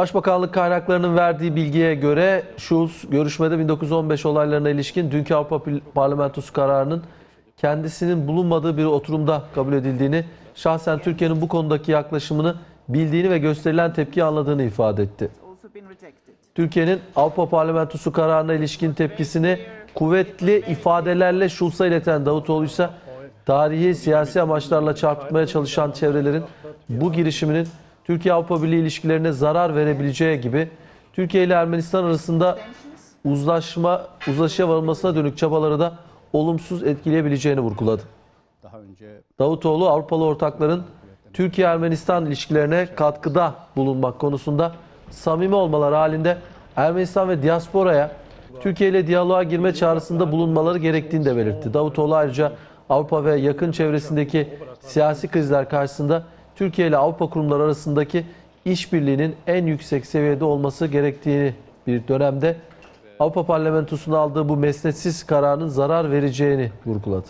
Başbakanlık kaynaklarının verdiği bilgiye göre Schulz görüşmede 1915 olaylarına ilişkin dünkü Avrupa Parlamentosu kararının kendisinin bulunmadığı bir oturumda kabul edildiğini, şahsen Türkiye'nin bu konudaki yaklaşımını bildiğini ve gösterilen tepkiyi anladığını ifade etti. Türkiye'nin Avrupa Parlamentosu kararına ilişkin tepkisini kuvvetli ifadelerle Schulz'a ileten Davutoğlu ise tarihi siyasi amaçlarla çarpıtmaya çalışan çevrelerin bu girişiminin Türkiye-Avrupa Birliği ilişkilerine zarar verebileceği gibi Türkiye ile Ermenistan arasında uzlaşma, uzlaşıya varılmasına dönük çabaları da olumsuz etkileyebileceğini vurguladı. Davutoğlu Avrupalı ortakların Türkiye-Ermenistan ilişkilerine katkıda bulunmak konusunda samimi olmaları halinde Ermenistan ve diasporaya Türkiye ile diyaloğa girme çağrısında bulunmaları gerektiğini de belirtti. Davutoğlu ayrıca Avrupa ve yakın çevresindeki siyasi krizler karşısında Türkiye ile Avrupa kurumları arasındaki işbirliğinin en yüksek seviyede olması gerektiğini bir dönemde Avrupa Parlamentosu'nun aldığı bu mesnetsiz kararın zarar vereceğini vurguladı.